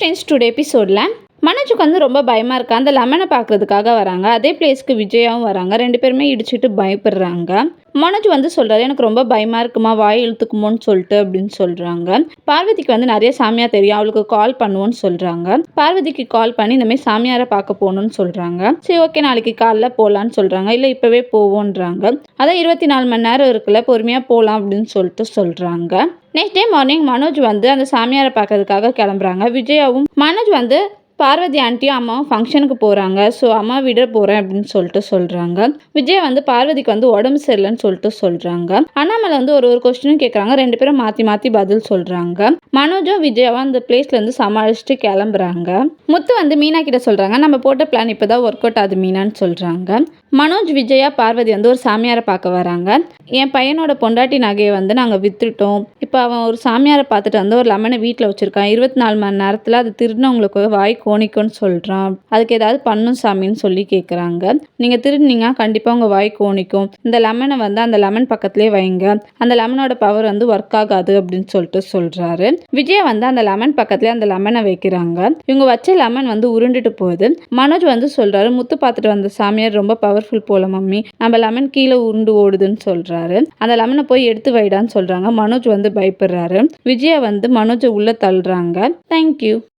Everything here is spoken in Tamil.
ఫ్రెండ్స్ టుడే ఎపిసోడ్ல மனோஜுக்கு வந்து ரொம்ப பயமாக இருக்கா. அந்த லெமனை பார்க்கறதுக்காக வராங்க. அதே பிளேஸ்க்கு விஜயாவும் வராங்க. ரெண்டு பேருமே இடிச்சிட்டு பயப்படுறாங்க. மனோஜ் வந்து சொல்கிறாரு எனக்கு ரொம்ப பயமாக இருக்குமா? வாய் இழுத்துக்குமோன்னு சொல்லிட்டு அப்படின்னு சொல்கிறாங்க பார்வதிக்கு வந்து நிறைய சாமியார் தெரியும். அவளுக்கு கால் பண்ணுவோன்னு சொல்கிறாங்க பார்வதிக்கு கால் பண்ணி இந்த மாதிரி சாமியாரை பார்க்க போகணும்னு சொல்கிறாங்க சரி ஓகே நாளைக்கு காலைல போகலான்னு சொல்கிறாங்க இல்லை இப்போவே போவோன்றாங்க. அதான் இருபத்தி நாலு மணி நேரம் இருக்குல்ல பொறுமையாக போகலாம் அப்படின்னு சொல்லிட்டு சொல்கிறாங்க நெக்ஸ்ட் டே மார்னிங் மனோஜ் வந்து அந்த சாமியாரை பார்க்கறதுக்காக கிளம்புறாங்க. விஜயாவும் மனோஜ் வந்து பார்வதி ஆண்டியும் அம்மாவும் ஃபங்க்ஷனுக்கு போகிறாங்க ஸோ அம்மா விட போகிறேன் அப்படின்னு சொல்லிட்டு சொல்கிறாங்க விஜய் வந்து பார்வதிக்கு வந்து உடம்பு சரியில்லைன்னு சொல்லிட்டு சொல்கிறாங்க அண்ணாமலை வந்து ஒரு ஒரு கொஸ்டினும் கேட்குறாங்க ரெண்டு பேரும் மாற்றி மாற்றி பதில் சொல்கிறாங்க மனோஜும் விஜயாவும் அந்த பிளேஸ்லேருந்து சமாளிச்சுட்டு கிளம்புறாங்க. முத்து வந்து மீனா கிட்ட சொல்கிறாங்க நம்ம போட்ட பிளான் இப்போ தான் ஒர்க் அவுட் ஆகுது மீனான்னு சொல்கிறாங்க மனோஜ் விஜயா பார்வதி வந்து ஒரு சாமியாரை பார்க்க வராங்க. என் பையனோட பொண்டாட்டி நகையை வந்து நாங்கள் விற்றுட்டோம் இப்போ அவன் ஒரு சாமியாரை பார்த்துட்டு வந்து ஒரு லெமனை வீட்டில் வச்சுருக்கான். இருபத்தி நாலு மணி நேரத்தில் அது திருடினவங்களுக்கு வாய் கோணிக்கும்னு சொல்கிறான் அதுக்கு ஏதாவது பண்ணும் சாமின்னு சொல்லி கேட்குறாங்க நீங்கள் திருடினீங்கன்னா கண்டிப்பாக உங்கள் வாய் கோணிக்கும். இந்த லெமனை வந்து அந்த லெமன் பக்கத்துலேயே வைங்க. அந்த லெமனோட பவர் வந்து ஒர்க் ஆகாது அப்படின்னு சொல்லிட்டு சொல்கிறாரு விஜய் வந்து அந்த லெமன் பக்கத்துல அந்த லெமனை வைக்கிறாங்க. இவங்க வச்ச லெமன் வந்து உருண்டுட்டு போகுது. மனோஜ் வந்து சொல்றாரு முத்து பார்த்துட்டு வந்த சாமியார் ரொம்ப பவர்ஃபுல் போல மம்மி. நம்ம லெமன் கீழே உருண்டு ஓடுதுன்னு சொல்றாரு. அந்த லெமனை போய் எடுத்து வைடான்னு சொல்றாங்க. மனோஜ் வந்து பயப்படுறாரு. விஜயா வந்து மனோஜை உள்ளே தள்ளுறாங்க. தேங்க்யூ